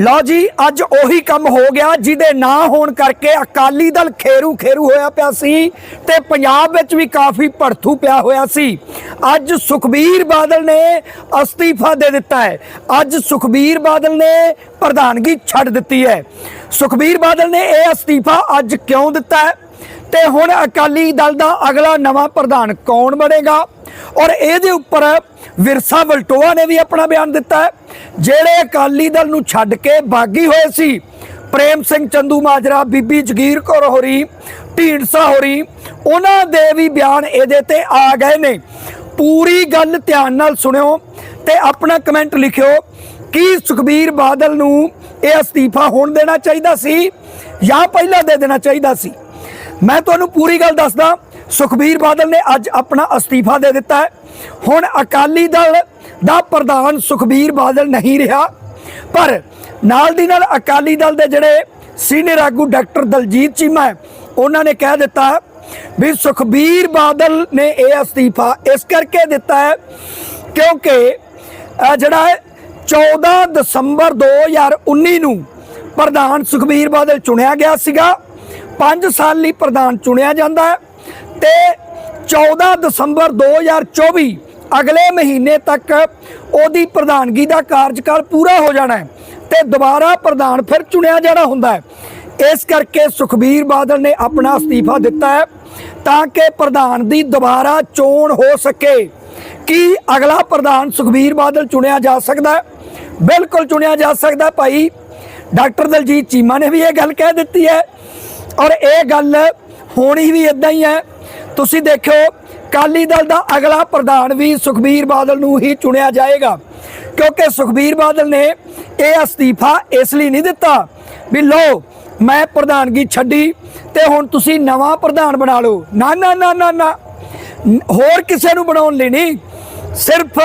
ਲਓ ਜੀ, ਅੱਜ ਉਹੀ ਕੰਮ ਹੋ ਗਿਆ ਜਿਹਦੇ ਨਾ ਹੋਣ ਕਰਕੇ ਅਕਾਲੀ ਦਲ ਖੇਰੂ ਖੇਰੂ ਹੋਇਆ ਪਿਆ ਸੀ ਤੇ ਪੰਜਾਬ ਵਿੱਚ ਵੀ ਕਾਫੀ ਭੜਥੂ ਪਿਆ ਹੋਇਆ ਸੀ। ਅੱਜ ਸੁਖਬੀਰ ਬਾਦਲ ਨੇ ਅਸਤੀਫਾ ਦੇ ਦਿੱਤਾ ਹੈ। ਅੱਜ ਸੁਖਬੀਰ ਬਾਦਲ ਨੇ ਪ੍ਰਧਾਨਗੀ ਛੱਡ ਦਿੱਤੀ ਹੈ। ਸੁਖਬੀਰ ਬਾਦਲ ਨੇ ਇਹ ਅਸਤੀਫਾ ਅੱਜ ਕਿਉਂ ਦਿੱਤਾ ਹੈ? ਤੇ ਹੁਣ ਅਕਾਲੀ ਦਲ ਦਾ ਅਗਲਾ ਨਵਾਂ ਪ੍ਰਧਾਨ ਕੌਣ ਬਣੇਗਾ? ਔਰ ਇਹਦੇ ਉੱਪਰ ਵਿਰਸਾ ਵਲਟੋਆ ਨੇ ਵੀ ਆਪਣਾ ਬਿਆਨ ਦਿੱਤਾ ਹੈ। ਜਿਹੜੇ ਅਕਾਲੀ ਦਲ ਨੂੰ ਛੱਡ ਕੇ ਬਾਗੀ ਹੋਏ ਸੀ, ਪ੍ਰੇਮ ਸਿੰਘ ਚੰਦੂ ਮਾਜਰਾ, ਬੀਬੀ ਜਗੀਰ ਕੌਰ ਹੋਰੀ, ਢੀਂਡਸਾ ਹੋਰੀ, ਉਹਨਾਂ ਦੇ ਵੀ ਬਿਆਨ ਇਹਦੇ ਤੇ ਆ ਗਏ ਨੇ। ਪੂਰੀ ਗੱਲ ਧਿਆਨ ਨਾਲ ਸੁਣਿਓ ਤੇ ਆਪਣਾ ਕਮੈਂਟ ਲਿਖਿਓ, ਕੀ ਸੁਖਬੀਰ ਬਾਦਲ ਨੂੰ ਇਹ ਅਸਤੀਫਾ ਹੋਣ ਦੇਣਾ ਚਾਹੀਦਾ ਸੀ ਜਾਂ ਪਹਿਲਾਂ ਦੇ ਦੇਣਾ ਚਾਹੀਦਾ ਸੀ? ਮੈਂ ਤੁਹਾਨੂੰ ਪੂਰੀ ਗੱਲ ਦੱਸਦਾ ਸੁਖਬੀਰ ਬਾਦਲ ਨੇ ਅੱਜ ਆਪਣਾ ਅਸਤੀਫਾ ਦੇ ਦਿੱਤਾ ਹੈ। ਹੁਣ ਅਕਾਲੀ ਦਲ ਦਾ ਪ੍ਰਧਾਨ ਸੁਖਬੀਰ ਬਾਦਲ ਨਹੀਂ ਰਿਹਾ। ਪਰ ਨਾਲ ਦੀ ਨਾਲ ਅਕਾਲੀ ਦਲ ਦੇ ਜਿਹੜੇ ਸੀਨੀਅਰ ਆਗੂ ਡਾਕਟਰ ਦਲਜੀਤ ਚੀਮਾ ਹੈ, ਉਹਨਾਂ ਨੇ ਕਹਿ ਦਿੱਤਾ ਵੀ ਸੁਖਬੀਰ ਬਾਦਲ ਨੇ ਇਹ ਅਸਤੀਫਾ ਇਸ ਕਰਕੇ ਦਿੱਤਾ ਹੈ ਕਿਉਂਕਿ ਇਹ ਜਿਹੜਾ ਹੈ 14 ਦਸੰਬਰ 2019 ਨੂੰ ਪ੍ਰਧਾਨ ਸੁਖਬੀਰ ਬਾਦਲ ਚੁਣਿਆ ਗਿਆ ਸੀਗਾ। 5 ਸਾਲ ਲਈ ਪ੍ਰਧਾਨ ਚੁਣਿਆ ਜਾਂਦਾ ਹੈ। ਤੇ 14 ਦਸੰਬਰ 2024 ਅਗਲੇ ਮਹੀਨੇ ਤੱਕ ਉਹਦੀ ਪ੍ਰਧਾਨਗੀ ਦਾ ਕਾਰਜਕਾਲ ਪੂਰਾ ਹੋ ਜਾਣਾ ਹੈ ਤੇ ਦੁਬਾਰਾ ਪ੍ਰਧਾਨ ਫਿਰ ਚੁਣਿਆ ਜਾਣਾ ਹੁੰਦਾ ਹੈ। ਇਸ ਕਰਕੇ ਸੁਖਬੀਰ ਬਾਦਲ ਨੇ ਆਪਣਾ ਅਸਤੀਫਾ ਦਿੱਤਾ ਹੈ ਤਾਂ ਕਿ ਪ੍ਰਧਾਨ ਦੀ ਦੁਬਾਰਾ ਚੋਣ ਹੋ ਸਕੇ। ਕੀ ਅਗਲਾ ਪ੍ਰਧਾਨ ਸੁਖਬੀਰ ਬਾਦਲ ਚੁਣਿਆ ਜਾ ਸਕਦਾ ਹੈ? ਬਿਲਕੁਲ ਚੁਣਿਆ ਜਾ ਸਕਦਾ ਭਾਈ। ਡਾਕਟਰ ਦਲਜੀਤ ਚੀਮਾ ਨੇ ਵੀ ਇਹ ਗੱਲ ਕਹਿ ਦਿੱਤੀ ਹੈ ਔਰ ਇਹ ਗੱਲ ਹੋਣੀ ਵੀ ਇਦਾਂ ਹੀ ਹੈ ਤੁਸੀਂ ਦੇਖਿਓ ਕਾਲੀ ਦਲ ਦਾ ਅਗਲਾ ਪ੍ਰਧਾਨ ਵੀ ਸੁਖਬੀਰ ਬਾਦਲ ਨੂੰ ਹੀ ਚੁਣਿਆ ਜਾਏਗਾ। ਕਿਉਂਕਿ ਸੁਖਬੀਰ ਬਾਦਲ ਨੇ ਇਹ ਅਸਤੀਫਾ ਇਸ ਲਈ ਨਹੀਂ ਦਿੱਤਾ ਵੀ ਲੋ ਮੈਂ ਪ੍ਰਧਾਨਗੀ ਛੱਡੀ ਤੇ ਹੁਣ ਤੁਸੀਂ ਨਵਾਂ ਪ੍ਰਧਾਨ ਬਣਾ ਲਓ। ਨਾ ਨਾ ਨਾ ਨਾ ਨਾ। ਹੋਰ ਕਿਸੇ ਨੂੰ ਬਣਾਉਣ ਲਈ ਨਹੀਂ। ਸਿਰਫ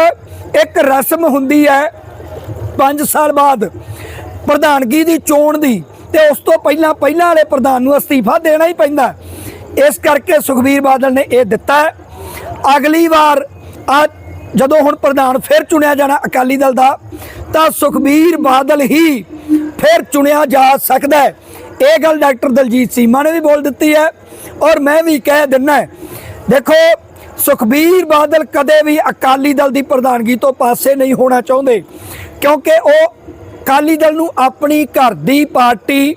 ਇੱਕ ਰਸਮ ਹੁੰਦੀ ਹੈ 5 ਸਾਲ ਬਾਅਦ ਪ੍ਰਧਾਨਗੀ ਦੀ ਚੋਣ ਦੀ ਤੇ ਉਸ ਤੋਂ ਪਹਿਲਾਂ ਪਹਿਲਾਂ ਵਾਲੇ ਪ੍ਰਧਾਨ ਨੂੰ ਅਸਤੀਫਾ ਦੇਣਾ ਹੀ ਪੈਂਦਾ। ਇਸ ਕਰਕੇ ਸੁਖਬੀਰ ਬਾਦਲ ਨੇ ਇਹ ਦਿੱਤਾ ਅਗਲੀ ਵਾਰ ਆ ਜਦੋਂ ਹੁਣ ਪ੍ਰਧਾਨ ਫਿਰ ਚੁਣਿਆ ਜਾਣਾ ਅਕਾਲੀ ਦਲ ਦਾ, ਤਾਂ ਸੁਖਬੀਰ ਬਾਦਲ ਹੀ ਫਿਰ ਚੁਣਿਆ ਜਾ ਸਕਦਾ ਹੈ। ਇਹ ਗੱਲ ਡਾਕਟਰ ਦਲਜੀਤ ਸੀਮਾ ਨੇ ਵੀ ਬੋਲ ਦਿੱਤੀ ਹੈ ਔਰ ਮੈਂ ਵੀ ਕਹਿ ਦਿੰਨਾ ਦੇਖੋ, ਸੁਖਬੀਰ ਬਾਦਲ ਕਦੇ ਵੀ ਅਕਾਲੀ ਦਲ ਦੀ ਪ੍ਰਧਾਨਗੀ ਤੋਂ ਪਾਸੇ ਨਹੀਂ ਹੋਣਾ ਚਾਹੁੰਦੇ, ਕਿਉਂਕਿ ਉਹ ਅਕਾਲੀ ਦਲ ਨੂੰ ਆਪਣੀ ਘਰ ਦੀ ਪਾਰਟੀ,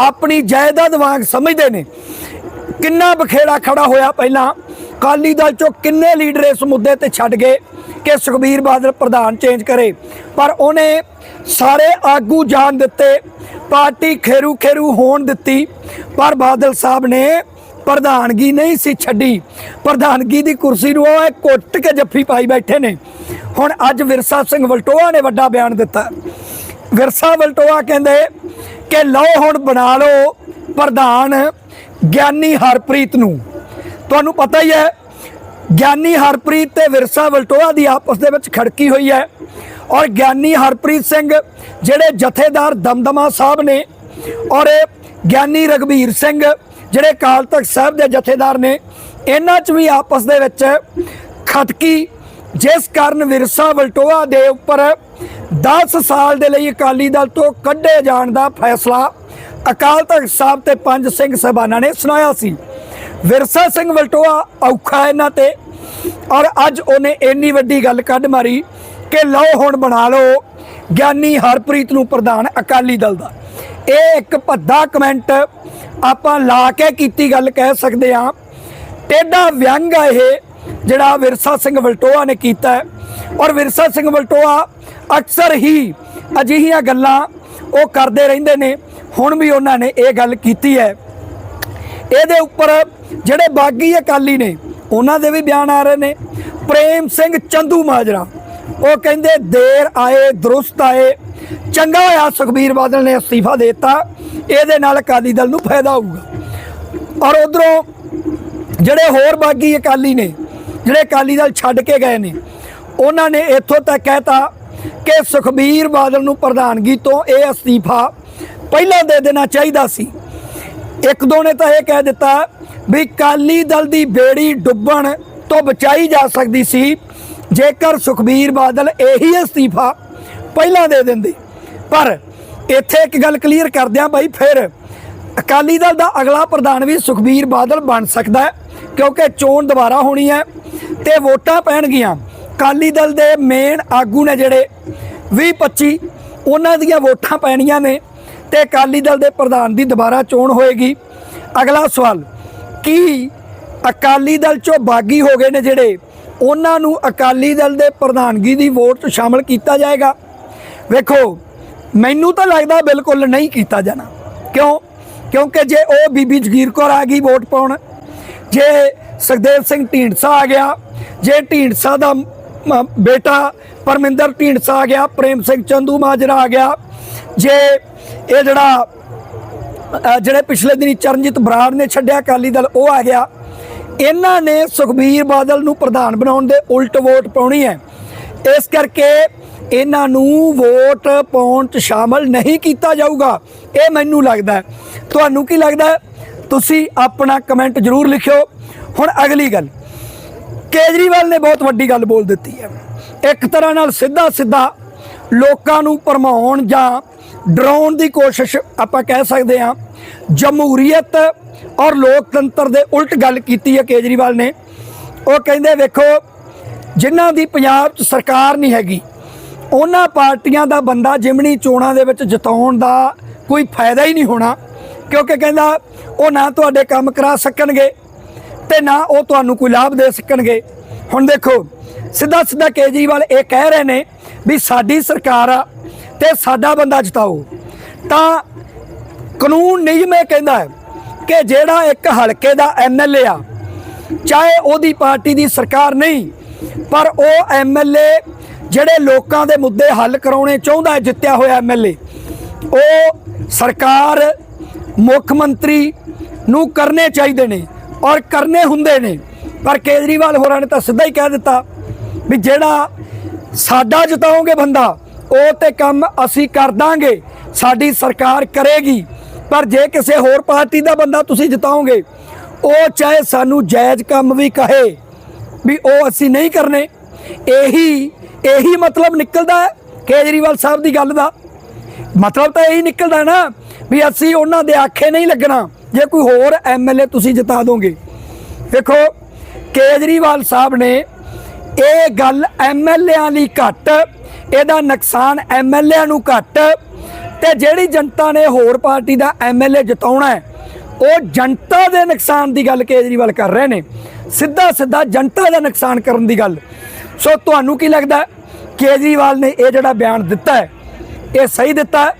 ਆਪਣੀ ਜਾਇਦਾਦ ਵਾਂਗ ਸਮਝਦੇ ਨੇ। ਕਿੰਨਾ ਬਖੇੜਾ ਖੜਾ ਹੋਇਆ ਪਹਿਲਾਂ? ਅਕਾਲੀ ਦਲ ਚੋਂ ਕਿੰਨੇ ਲੀਡਰ ਇਸ ਮੁੱਦੇ ਤੇ ਛੱਡ ਗਏ ਕਿ ਸੁਖਬੀਰ ਬਾਦਲ ਪ੍ਰਧਾਨ ਚੇਂਜ ਕਰੇ? ਪਰ ਉਹਨੇ ਸਾਰੇ ਆਗੂ ਜਾਣ ਦਿੱਤੇ, ਪਾਰਟੀ ਖੇਰੂ ਖੇਰੂ ਹੋਣ ਦਿੱਤੀ, ਪਰ ਬਾਦਲ ਸਾਹਿਬ ਨੇ ਪ੍ਰਧਾਨਗੀ ਨਹੀਂ ਸੀ ਛੱਡੀ। ਪ੍ਰਧਾਨਗੀ ਦੀ ਕੁਰਸੀ ਨੂੰ ਉਹ ਕੁੱਟ ਕੇ ਜੱਫੀ ਪਾਈ ਬੈਠੇ ਨੇ। ਹੁਣ ਅੱਜ ਵਿਰਸਾ ਸਿੰਘ ਵਲਟੋਆ ਨੇ ਵੱਡਾ ਬਿਆਨ ਦਿੱਤਾ। ਵਿਰਸਾ ਵਲਟੋਆ ਕਹਿੰਦੇ ਕਿ ਲਓ ਹੁਣ ਬਣਾ ਲਓ ਪ੍ਰਧਾਨ ਗਿਆਨੀ ਹਰਪ੍ਰੀਤ ਨੂੰ। ਤੁਹਾਨੂੰ ਪਤਾ ਹੀ ਹੈ, ਗਿਆਨੀ ਹਰਪ੍ਰੀਤ ਤੇ ਵਿਰਸਾ ਵਲਟੋਆ ਦੀ ਆਪਸ ਦੇ ਵਿੱਚ ਖੜਕੀ ਹੋਈ ਹੈ ਔਰ ਗਿਆਨੀ ਹਰਪ੍ਰੀਤ ਸਿੰਘ ਜਿਹੜੇ ਜਥੇਦਾਰ ਦਮਦਮਾ ਸਾਹਿਬ ਨੇ ਔਰ ਇਹ ਗਿਆਨੀ ਰਗਵੀਰ ਸਿੰਘ ਜਿਹੜੇ ਕਾਲ ਤਖਤ ਸਾਹਿਬ ਦੇ ਜਥੇਦਾਰ ਨੇ, ਇਹਨਾਂ 'ਚ ਵੀ ਆਪਸ ਦੇ ਵਿੱਚ ਖਟਕੀ, ਜਿਸ ਕਾਰਨ ਵਿਰਸਾ ਵਲਟੋਆ ਦੇ ਉੱਪਰ 10 ਸਾਲ ਦੇ ਲਈ ਅਕਾਲੀ ਦਲ ਤੋਂ ਕੱਢੇ ਜਾਣ ਦਾ ਫੈਸਲਾ ਅਕਾਲ ਤਖਤ ਸਾਹਿਬ ਤੇ ਪੰਜ ਸਿੰਘ ਸਭਾਨਾਂ ਨੇ ਸੁਣਾਇਆ ਸੀ। ਵਿਰਸਾ ਸਿੰਘ ਵਲਟੋਆ ਔਖਾ ਇਹਨਾਂ ਤੇ, ਔਰ ਅੱਜ ਉਹਨੇ ਇੰਨੀ ਵੱਡੀ ਗੱਲ ਕੱਢ ਮਾਰੀ ਕਿ ਲਓ ਹੁਣ ਬਣਾ ਲਓ, ਗਿਆਨੀ ਹਰਪ੍ਰੀਤ ਨੂੰ ਪ੍ਰਧਾਨ ਅਕਾਲੀ ਦਲ ਦਾ। ਇਹ ਇੱਕ ਭੱਦਾ ਕਮੈਂਟ ਆਪਾਂ ਲਾ ਕੇ ਕੀਤੀ ਗੱਲ ਕਹਿ ਸਕਦੇ ਹਾਂ। ਟੇਡਾ ਵਿਅੰਗ ਆ ਇਹ, ਜਿਹੜਾ ਵਿਰਸਾ ਸਿੰਘ ਵਲਟੋਆ ਨੇ ਕੀਤਾ ਔਰ ਵਿਰਸਾ ਸਿੰਘ ਵਲਟੋਆ ਅਕਸਰ ਹੀ ਅਜਿਹੀਆਂ ਗੱਲਾਂ ਉਹ ਕਰਦੇ ਰਹਿੰਦੇ ਨੇ। ਹੁਣ ਵੀ ਉਹਨਾਂ ਨੇ ਇਹ ਗੱਲ ਕੀਤੀ ਹੈ। ਇਹਦੇ ਉੱਪਰ ਜਿਹੜੇ ਬਾਗੀ ਅਕਾਲੀ ਨੇ, ਉਹਨਾਂ ਦੇ ਵੀ ਬਿਆਨ ਆ ਰਹੇ ਨੇ। ਪ੍ਰੇਮ ਸਿੰਘ ਚੰਦੂ ਮਾਜਰਾ, ਉਹ ਕਹਿੰਦੇ, ਦੇਰ ਆਏ, ਦਰੁਸਤ ਆਏ। ਚੰਗਾ ਹੋਇਆ ਸੁਖਬੀਰ ਬਾਦਲ ਨੇ ਅਸਤੀਫਾ ਦੇ ਦਿੱਤਾ। ਇਹਦੇ ਨਾਲ ਅਕਾਲੀ ਦਲ ਨੂੰ ਫਾਇਦਾ ਹੋਊਗਾ। ਔਰ ਉਧਰੋਂ ਜਿਹੜੇ ਹੋਰ ਬਾਗੀ ਅਕਾਲੀ ਨੇ, ਜਿਹੜੇ ਅਕਾਲੀ ਦਲ ਛੱਡ ਕੇ ਗਏ ਨੇ, ਉਹਨਾਂ ਨੇ ਇੱਥੋਂ ਤੱਕ ਕਹਿਤਾ ਕਿ ਸੁਖਬੀਰ ਬਾਦਲ ਨੂੰ ਪ੍ਰਧਾਨਗੀ ਤੋਂ ਇਹ ਅਸਤੀਫਾ ਪਹਿਲਾਂ ਦੇ ਦੇਣਾ ਚਾਹੀਦਾ ਸੀ। ਇੱਕ ਦੋ ਨੇ ਤਾਂ ਇਹ ਕਹਿ ਦਿੱਤਾ ਵੀ ਕਾਲੀ ਦਲ ਦੀ ਬੇੜੀ ਡੁੱਬਣ ਤੋਂ ਬਚਾਈ ਜਾ ਸਕਦੀ ਸੀ। ਜੇਕਰ ਸੁਖਬੀਰ ਬਾਦਲ ਇਹੀ ਅਸਤੀਫਾ ਪਹਿਲਾਂ ਦੇ ਦਿੰਦੇ। ਪਰ ਇੱਥੇ ਇੱਕ ਗੱਲ ਕਲੀਅਰ ਕਰਦਿਆਂ ਆ ਬਾਈ, ਫਿਰ ਅਕਾਲੀ ਦਲ ਦਾ ਅਗਲਾ ਪ੍ਰਧਾਨ ਵੀ ਸੁਖਬੀਰ ਬਾਦਲ ਬਣ ਸਕਦਾ ਹੈ, ਕਿਉਂਕਿ ਚੋਣ ਦੁਬਾਰਾ ਹੋਣੀ ਹੈ ਤੇ ਵੋਟਾਂ ਪੈਣਗੀਆਂ। ਅਕਾਲੀ ਦਲ ਦੇ ਮੇਨ ਆਗੂ ਨੇ ਜਿਹੜੇ 20 25 ਉਹਨਾਂ ਦੀਆਂ ਵੋਟਾਂ ਪੈਣੀਆਂ ਨੇ। ਤੇ ਅਕਾਲੀ ਦਲ ਦੇ ਪ੍ਰਧਾਨ ਦੀ ਦੁਬਾਰਾ ਚੋਣ ਹੋਏਗੀ। ਅਗਲਾ ਸਵਾਲ, ਕੀ ਅਕਾਲੀ ਦਲ ਚੋਂ ਬਾਗੀ ਹੋ ਗਏ ਨੇ ਜਿਹੜੇ ਉਹਨਾਂ ਨੂੰ ਅਕਾਲੀ ਦਲ ਦੇ ਪ੍ਰਧਾਨਗੀ ਦੀ ਵੋਟ 'ਚ ਸ਼ਾਮਲ ਕੀਤਾ ਜਾਏਗਾ? ਵੇਖੋ, ਮੈਨੂੰ ਤਾਂ ਲੱਗਦਾ ਬਿਲਕੁਲ ਨਹੀਂ ਕੀਤਾ ਜਾਣਾ। ਕਿਉਂ? ਕਿਉਂਕਿ ਜੇ ਉਹ ਬੀਬੀ ਜਗੀਰ ਕੌਰ ਆ ਗਈ ਵੋਟ ਪਾਉਣ, ਜੇ ਸੁਖਦੇਵ ਸਿੰਘ ਢੀਂਡਸਾ ਆ ਗਿਆ, ਜੇ ਢੀਂਡਸਾ ਦਾ ਮ- ਬੇਟਾ ਪਰਮਿੰਦਰ ਢੀਂਡਸਾ ਆ ਗਿਆ, ਪ੍ਰੇਮ ਸਿੰਘ ਚੰਦੂ ਮਾਜਰਾ ਆ ਗਿਆ, ਜੇ ਇਹ ਜਿਹੜਾ ਜਿਹੜੇ ਪਿਛਲੇ ਦਿਨੀ ਚਰਨਜੀਤ ਬਰਾੜ ਨੇ ਛੱਡਿਆ ਅਕਾਲੀ ਦਲ, ਉਹ ਆ ਗਿਆ। ਇਹਨਾਂ ਨੇ ਸੁਖਬੀਰ ਬਾਦਲ ਨੂੰ ਪ੍ਰਧਾਨ ਬਣਾਉਣ ਦੇ ਉਲਟ ਵੋਟ ਪਾਉਣੀ ਹੈ। ਇਸ ਕਰਕੇ ਇਹਨਾਂ ਨੂੰ ਵੋਟ ਪਾਉਣ 'ਚ ਸ਼ਾਮਲ ਨਹੀਂ ਕੀਤਾ ਜਾਊਗਾ। ਇਹ ਮੈਨੂੰ ਲੱਗਦਾ ਹੈ। ਤੁਹਾਨੂੰ ਕੀ ਲੱਗਦਾ ਹੈ? ਤੁਸੀਂ ਆਪਣਾ ਕਮੈਂਟ ਜ਼ਰੂਰ ਲਿਖਿਓ। ਹੁਣ ਅਗਲੀ ਗੱਲ। ਕੇਜਰੀਵਾਲ ਨੇ ਬਹੁਤ ਵੱਡੀ ਗੱਲ ਬੋਲ ਦਿੱਤੀ ਹੈ। ਇੱਕ ਤਰ੍ਹਾਂ ਨਾਲ ਸਿੱਧਾ ਸਿੱਧਾ ਲੋਕਾਂ ਨੂੰ ਭਰਮਾਉਣ ਜਾਂ ਡਰਾਉਣ ਦੀ ਕੋਸ਼ਿਸ਼ ਆਪਾਂ ਕਹਿ ਸਕਦੇ ਹਾਂ। ਜਮਹੂਰੀਅਤ ਔਰ ਲੋਕਤੰਤਰ ਦੇ ਉਲਟ ਗੱਲ ਕੀਤੀ ਹੈ ਕੇਜਰੀਵਾਲ ਨੇ। ਉਹ ਕਹਿੰਦੇ, ਵੇਖੋ, ਜਿਨ੍ਹਾਂ ਦੀ ਪੰਜਾਬ 'ਚ ਸਰਕਾਰ ਨਹੀਂ ਹੈਗੀ, ਉਹਨਾਂ ਪਾਰਟੀਆਂ ਦਾ ਬੰਦਾ ਜਿਮਣੀ ਚੋਣਾਂ ਦੇ ਵਿੱਚ ਜਿਤਾਉਣ ਦਾ ਕੋਈ ਫਾਇਦਾ ਹੀ ਨਹੀਂ ਹੋਣਾ। ਕਿਉਂਕਿ ਕਹਿੰਦਾ, ਉਹ ਨਾ ਤੁਹਾਡੇ ਕੰਮ ਕਰਾ ਸਕਣਗੇ ਤੇ ਨਾ ਉਹ ਤੁਹਾਨੂੰ ਕੋਈ ਲਾਭ ਦੇ ਸਕਣਗੇ। ਹੁਣ ਦੇਖੋ ਸਿੱਧਾ ਸਿੱਧਾ ਕੇਜਰੀਵਾਲ ਇਹ ਕਹਿ ਰਹੇ ਨੇ ਵੀ ਸਾਡੀ ਸਰਕਾਰ ਆ ਤੇ ਸਾਡਾ ਬੰਦਾ ਜਿਤਾਓ। ਤਾਂ ਕਾਨੂੰਨ ਨਿਯਮ ਇਹ ਕਹਿੰਦਾ ਹੈ ਕਿ ਜਿਹੜਾ ਇੱਕ ਹਲਕੇ ਦਾ ਐਮਐਲਏ ਆ, ਚਾਹੇ ਉਹਦੀ ਪਾਰਟੀ ਦੀ ਸਰਕਾਰ ਨਹੀਂ, ਪਰ ਉਹ ਐਮਐਲਏ ਜਿਹੜੇ ਲੋਕਾਂ ਦੇ ਮੁੱਦੇ ਹੱਲ ਕਰਾਉਣੇ ਚਾਹੁੰਦਾ ਹੈ, ਜਿੱਤਿਆ ਹੋਇਆ ਐਮਐਲਏ ਉਹ ਸਰਕਾਰ, ਮੁੱਖ ਮੰਤਰੀ ਨੂੰ ਕਰਨੇ ਚਾਹੀਦੇ ਨੇ ਔਰ ਕਰਨੇ ਹੁੰਦੇ ਨੇ। ਪਰ ਕੇਜਰੀਵਾਲ ਹੋਰਾਂ ਨੇ ਤਾਂ ਸਿੱਧਾ ਹੀ ਕਹਿ ਦਿੱਤਾ ਵੀ ਜਿਹੜਾ ਸਾਡਾ ਜਿਤਾਓਗੇ ਬੰਦਾ, ਉਹ ਤੇ ਕੰਮ ਅਸੀਂ ਕਰ ਦਾਂਗੇ, ਸਾਡੀ ਸਰਕਾਰ ਕਰੇਗੀ। ਪਰ ਜੇ ਕਿਸੇ ਹੋਰ ਪਾਰਟੀ ਦਾ ਬੰਦਾ ਤੁਸੀਂ ਜਿਤਾਓਗੇ ਉਹ ਚਾਹੇ ਸਾਨੂੰ ਜਾਇਜ਼ ਕੰਮ ਵੀ ਕਹੇ ਵੀ ਉਹ ਅਸੀਂ ਨਹੀਂ ਕਰਨੇ, ਇਹੀ ਇਹੀ ਮਤਲਬ ਨਿਕਲਦਾ ਹੈ ਕੇਜਰੀਵਾਲ ਸਾਹਿਬ ਦੀ ਗੱਲ ਦਾ। ਮਤਲਬ ਤਾਂ ਇਹੀ ਨਿਕਲਦਾ ਨਾ ਵੀ ਅਸੀਂ ਉਹਨਾਂ ਦੇ ਆਖੇ ਨਹੀਂ ਲੱਗਣਾ, ਜੇ ਕੋਈ ਹੋਰ ਐਮਐਲਏ ਤੁਸੀਂ ਜਿਤਾ ਦੋਗੇ। ਦੇਖੋ ਕੇਜਰੀਵਾਲ ਸਾਹਿਬ ਨੇ ਇਹ ਗੱਲ ਐਮਐਲਏਆਂ ਲਈ ਘੱਟ, ਇਹਦਾ ਨੁਕਸਾਨ ਐਮਐਲਏਆਂ ਨੂੰ ਘੱਟ। ਤੇ ਜਿਹੜੀ ਜਨਤਾ ਨੇ ਹੋਰ ਪਾਰਟੀ ਦਾ ਐਮਐਲਏ ਜਿਤਾਉਣਾ ਹੈ, ਉਹ ਜਨਤਾ ਦੇ ਨੁਕਸਾਨ ਦੀ ਗੱਲ ਕੇਜਰੀਵਾਲ ਕਰ ਰਹੇ ਨੇ। ਸਿੱਧਾ ਸਿੱਧਾ ਜਨਤਾ ਦਾ ਨੁਕਸਾਨ ਕਰਨ ਦੀ ਗੱਲ। ਸੋ ਤੁਹਾਨੂੰ ਕੀ ਲੱਗਦਾ ਕੇਜਰੀਵਾਲ ਨੇ ਇਹ ਜਿਹੜਾ ਬਿਆਨ ਦਿੱਤਾ ਹੈ, ਇਹ ਸਹੀ ਦਿੱਤਾ ਹੈ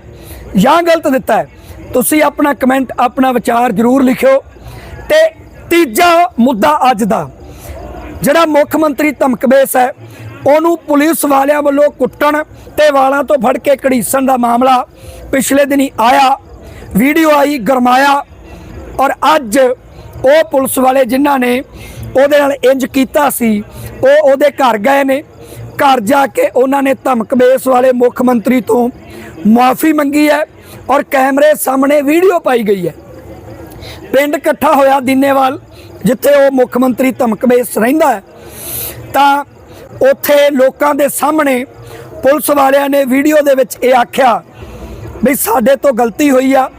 ਜਾਂ ਗਲਤ ਦਿੱਤਾ ਹੈ? ਤੁਸੀਂ ਆਪਣਾ ਕਮੈਂਟ, ਆਪਣਾ ਵਿਚਾਰ ਜ਼ਰੂਰ ਲਿਖਿਓ। ਤੇ ਤੀਜਾ ਮੁੱਦਾ ਅੱਜ ਦਾ। ਜਿਹੜਾ ਮੁੱਖ ਮੰਤਰੀ ਧਮਕਬੇਸ ਹੈ, ਉਹਨੂੰ ਪੁਲਿਸ ਵਾਲਿਆਂ ਵੱਲੋਂ ਕੁੱਟਣ ਤੇ ਵਾਲਾਂ ਤੋਂ ਫੜ ਕੇ ਘੜੀਸਣ ਦਾ ਮਾਮਲਾ ਪਿਛਲੇ ਦਿਨੀ ਆਇਆ। ਵੀਡੀਓ ਆਈ, ਗਰਮਾਇਆ ਔਰ ਅੱਜ ਉਹ ਪੁਲਿਸ ਵਾਲੇ ਜਿਨ੍ਹਾਂ ਨੇ ਉਹਦੇ ਨਾਲ ਇੰਜ ਕੀਤਾ ਸੀ, ਉਹ ਉਹਦੇ ਘਰ ਗਏ ਨੇ। ਘਰ ਜਾ ਕੇ ਉਹਨਾਂ ਨੇ ਧਮਕਬੇਸ ਵਾਲੇ ਮੁੱਖ ਮੰਤਰੀ ਤੋਂ ਮਾਫੀ ਮੰਗੀ ਹੈ ਔਰ ਕੈਮਰੇ ਸਾਹਮਣੇ ਵੀਡੀਓ ਪਾਈ ਗਈ ਹੈ। ਪਿੰਡ ਇਕੱਠਾ ਹੋਇਆ ਦਿਨੇਵਾਲ ਜਿੱਥੇ ਉਹ ਮੁੱਖ ਮੰਤਰੀ ਧਮਕਬੇਸ ਰਹਿੰਦਾ ਤਾਂ ਉੱਥੇ ਲੋਕਾਂ ਦੇ ਸਾਹਮਣੇ ਪੁਲਿਸ ਵਾਲਿਆਂ ਨੇ ਵੀਡੀਓ ਦੇ ਵਿੱਚ ਇਹ ਆਖਿਆ ਵੀ ਸਾਡੇ ਤੋਂ ਗਲਤੀ ਹੋਈ ਆ,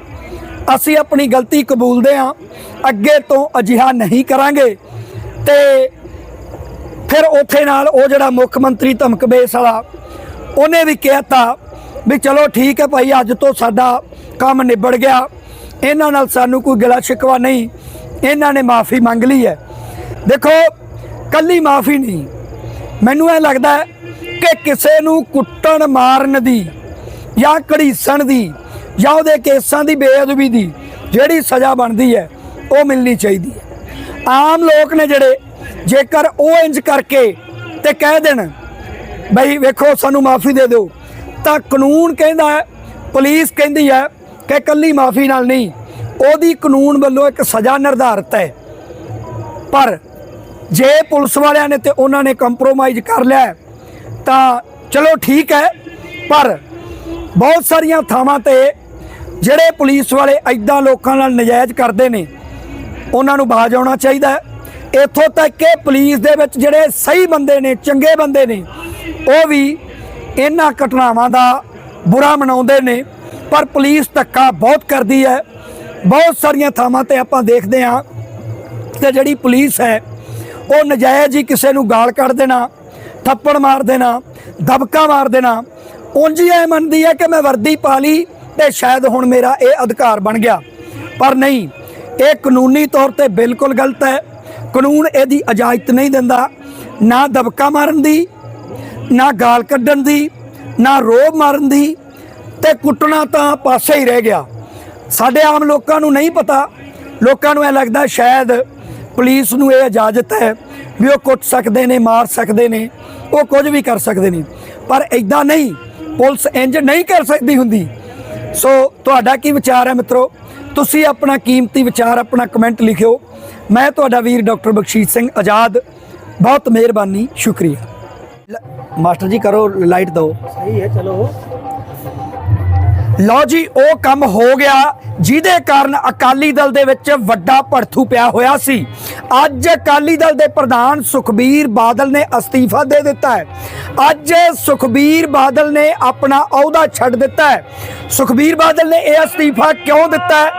ਅਸੀਂ ਆਪਣੀ ਗਲਤੀ ਕਬੂਲਦੇ ਹਾਂ, ਅੱਗੇ ਤੋਂ ਅਜਿਹਾ ਨਹੀਂ ਕਰਾਂਗੇ। ਤੇ ਫਿਰ ਉੱਥੇ ਨਾਲ ਉਹ ਜਿਹੜਾ ਮੁੱਖ ਮੰਤਰੀ ਧਮਕਬੇਸ ਵਾਲਾ, ਉਹਨੇ ਵੀ ਕਹਿਤਾ ਵੀ ਚਲੋ ਠੀਕ ਹੈ ਭਾਈ, ਅੱਜ ਤੋਂ ਸਾਡਾ ਕੰਮ ਨਿਬੜ ਗਿਆ। ਇਹਨਾਂ ਨਾਲ ਸਾਨੂੰ ਕੋਈ ਗਿਲਾ ਸ਼ਿਕਵਾ ਨਹੀਂ। ਇਹਨਾਂ ਨੇ ਮਾਫੀ ਮੰਗ ਲਈ ਹੈ। ਦੇਖੋ, ਕੱਲੀ ਮਾਫੀ ਨਹੀਂ। ਮੈਨੂੰ ਇਹ ਲੱਗਦਾ ਕਿ ਕਿਸੇ ਨੂੰ ਕੁੱਟਣ ਮਾਰਨ ਦੀ ਜਾਂ ਘੜੀਸਣ ਦੀ ਜਾਂ ਉਹਦੇ ਕੇਸਾਂ ਦੀ ਬੇਅਦਬੀ ਦੀ ਜਿਹੜੀ ਸਜ਼ਾ ਬਣਦੀ ਹੈ, ਉਹ ਮਿਲਣੀ ਚਾਹੀਦੀ ਹੈ। ਆਮ ਲੋਕ ਨੇ ਜਿਹੜੇ ਜੇਕਰ ਉਹ ਇੰਜ ਕਰਕੇ ਤੇ ਕਹਿ ਦੇਣ, ਬਈ ਵੇਖੋ, ਸਾਨੂੰ ਮਾਫੀ ਦੇ ਦਿਓ, ਤਾਂ ਕਾਨੂੰਨ ਕਹਿੰਦਾ ਹੈ, ਪੁਲਿਸ ਕਹਿੰਦੀ ਹੈ ਕਿ ਕੱਲੀ ਮਾਫੀ ਨਾਲ ਨਹੀਂ। ਉਹਦੀ ਕਾਨੂੰਨ ਵੱਲੋਂ ਇੱਕ ਸਜ਼ਾ ਨਿਰਧਾਰਤ ਹੈ। ਪਰ ਜੇ ਪੁਲਿਸ ਵਾਲਿਆਂ ਨੇ ਤੇ ਉਹਨਾਂ ਨੇ ਕੰਪਰੋਮਾਈਜ਼ ਕਰ ਲਿਆ ਤਾਂ ਚਲੋ ਠੀਕ ਹੈ, ਪਰ ਬਹੁਤ ਸਾਰੀਆਂ ਥਾਵਾਂ ਤੇ ਜਿਹੜੇ ਪੁਲਿਸ ਵਾਲੇ ਐਦਾਂ ਲੋਕਾਂ ਨਾਲ ਨਜਾਇਜ਼ ਕਰਦੇ ਨੇ, ਉਹਨਾਂ ਨੂੰ ਬਾਜ ਆਉਣਾ ਚਾਹੀਦਾ ਹੈ। ਇੱਥੋਂ ਤੱਕ ਕਿ ਪੁਲਿਸ ਦੇ ਵਿੱਚ ਜਿਹੜੇ ਸਹੀ ਬੰਦੇ ਨੇ, ਚੰਗੇ ਬੰਦੇ ਨੇ, ਉਹ ਵੀ ਇਹਨਾਂ ਘਟਨਾਵਾਂ ਦਾ ਬੁਰਾ ਮਨਾਉਂਦੇ ਨੇ। ਪਰ ਪੁਲਿਸ ਧੱਕਾ ਬਹੁਤ ਕਰਦੀ ਹੈ। ਬਹੁਤ ਸਾਰੀਆਂ ਥਾਵਾਂ ਤੇ ਆਪਾਂ ਦੇਖਦੇ ਹਾਂ ਕਿ ਜਿਹੜੀ ਪੁਲਿਸ ਹੈ, ਉਹ ਨਜਾਇਜ਼ ਹੀ ਕਿਸੇ ਨੂੰ ਗਾਲ ਕੱਢ ਦੇਣਾ, ਥੱਪੜ ਮਾਰ ਦੇਣਾ, ਦਬਕਾ ਮਾਰ ਦੇਣਾ। ਉਂਝ ਹੀ ਇਹ ਮੰਨਦੀ ਹੈ ਕਿ ਮੈਂ ਵਰਦੀ ਪਾ ਲਈ ਤੇ ਸ਼ਾਇਦ ਹੁਣ ਮੇਰਾ ਇਹ ਅਧਿਕਾਰ ਬਣ ਗਿਆ। ਪਰ ਨਹੀਂ, ਇਹ ਕਾਨੂੰਨੀ ਤੌਰ ਤੇ ਬਿਲਕੁਲ ਗਲਤ ਹੈ। ਕਾਨੂੰਨ ਇਹਦੀ ਇਜਾਜ਼ਤ ਨਹੀਂ ਦਿੰਦਾ। ਨਾ ਦਬਕਾ ਮਾਰਨ ਦੀ, ਨਾ ਗਾਲ ਕੱਢਣ ਦੀ, ਨਾ ਰੋਬ ਮਾਰਨ ਦੀ ਤੇ ਕੁੱਟਣਾ ਤਾਂ ਪਾਸੇ ਹੀ ਰਹਿ ਗਿਆ। ਸਾਡੇ ਆਮ ਲੋਕਾਂ ਨੂੰ ਨਹੀਂ ਪਤਾ। ਲੋਕਾਂ ਨੂੰ ਇਹ ਲੱਗਦਾ ਸ਼ਾਇਦ ਪੁਲਿਸ ਨੂੰ ਇਹ ਇਜਾਜ਼ਤ ਹੈ ਵੀ ਉਹ ਕੁੱਟ ਸਕਦੇ ਨੇ, ਮਾਰ ਸਕਦੇ ਨੇ, ਉਹ ਕੁਝ ਵੀ ਕਰ ਸਕਦੇ ਨੇ। ਪਰ ਐਦਾਂ ਨਹੀਂ, ਪੁਲਿਸ ਇੰਜ ਨਹੀਂ ਕਰ ਸਕਦੀ ਹੁੰਦੀ। ਸੋ ਤੁਹਾਡਾ ਕੀ ਵਿਚਾਰ ਹੈ ਮਿੱਤਰੋ? ਤੁਸੀਂ ਆਪਣਾ ਕੀਮਤੀ ਵਿਚਾਰ, ਆਪਣਾ ਕਮੈਂਟ ਲਿਖਿਓ। ਮੈਂ ਤੁਹਾਡਾ ਵੀਰ ਡਾਕਟਰ ਬਖਸ਼ੀਸ਼ ਸਿੰਘ ਆਜ਼ਾਦ। ਬਹੁਤ ਮਿਹਰਬਾਨੀ, ਸ਼ੁਕਰੀਆ। ਮਾਸਟਰ ਜੀ ਕਰੋ, ਲਾਈਟ ਦਿਓ। ਸਹੀ ਹੈ, ਚਲੋ। ਲਓ ਜੀ, ਉਹ ਕੰਮ ਹੋ ਗਿਆ, ਜਿਹਦੇ ਕਾਰਨ ਅਕਾਲੀ ਦਲ ਦੇ ਵਿੱਚ ਵੱਡਾ ਭੜਥੂ ਪਿਆ ਹੋਇਆ ਸੀ। ਅੱਜ ਅਕਾਲੀ ਦਲ ਦੇ ਪ੍ਰਧਾਨ ਸੁਖਬੀਰ ਬਾਦਲ ਨੇ ਅਸਤੀਫਾ ਦੇ ਦਿੱਤਾ ਹੈ। ਅੱਜ ਸੁਖਬੀਰ ਬਾਦਲ ਨੇ ਆਪਣਾ ਅਹੁਦਾ ਛੱਡ ਦਿੱਤਾ ਹੈ। ਸੁਖਬੀਰ ਬਾਦਲ ਨੇ ਇਹ ਅਸਤੀਫਾ ਕਿਉਂ ਦਿੱਤਾ ਹੈ?